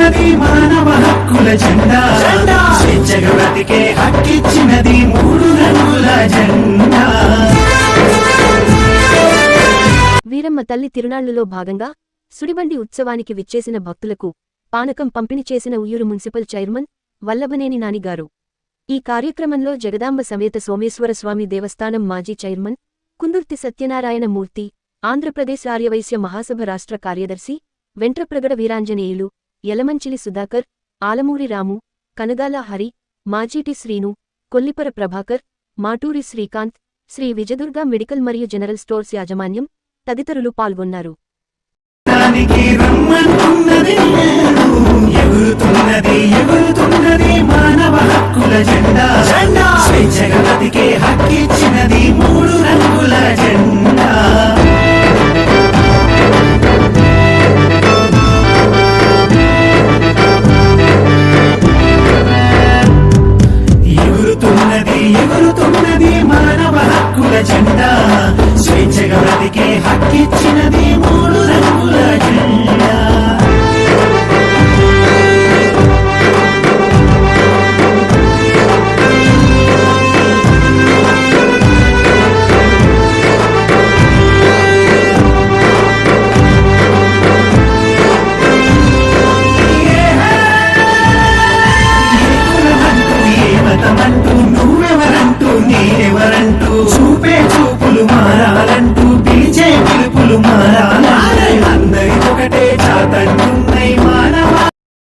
ఎగురుతున్నది మానవ హక్కుల జెండా. స్వేచ్ఛగా బ్రతికే హక్కిచ్చినది మూడు రంగుల జెండా. వీరమ్మ తల్లి తిరునాళ్ళులో భాగంగా సుడిబండి ఉత్సవానికి విచ్చేసిన భక్తులకు పానకం పంపిణీ చేసిన ఉయ్యూరు మున్సిపల్ చైర్మన్ వల్లభనేని నానిగారు. ఈ కార్యక్రమంలో జగదాంబ సమేత సోమేశ్వర స్వామి దేవస్థానం మాజీ చైర్మన్ కుందుర్తి సత్యనారాయణ మూర్తి ఆంధ్రప్రదేశ్ ఆర్యవైశ్య మహాసభ రాష్ట్ర కార్యదర్శి వెంట్రప్రగడ వీరాంజనేయులు యలమంచిలి సుధాకర్ ఆలమూరి రాము కనగాల హరి మాజీటి శ్రీను కొల్లిపర ప్రభాకర్ మాటూరి శ్రీకాంత్ శ్రీ విజదుర్గా మెడికల్ మరియు జనరల్ స్టోర్స్ యాజమాన్యం తదితరులు పాల్గొన్నారు. మానవ హక్కుల జెండా. బ్రతికే హక్కిచ్చినది మూడు ఉన్నది మానవ హక్కుల జెండా స్వేచ్ఛగా బ్రతికే హక్కిచ్చినది friend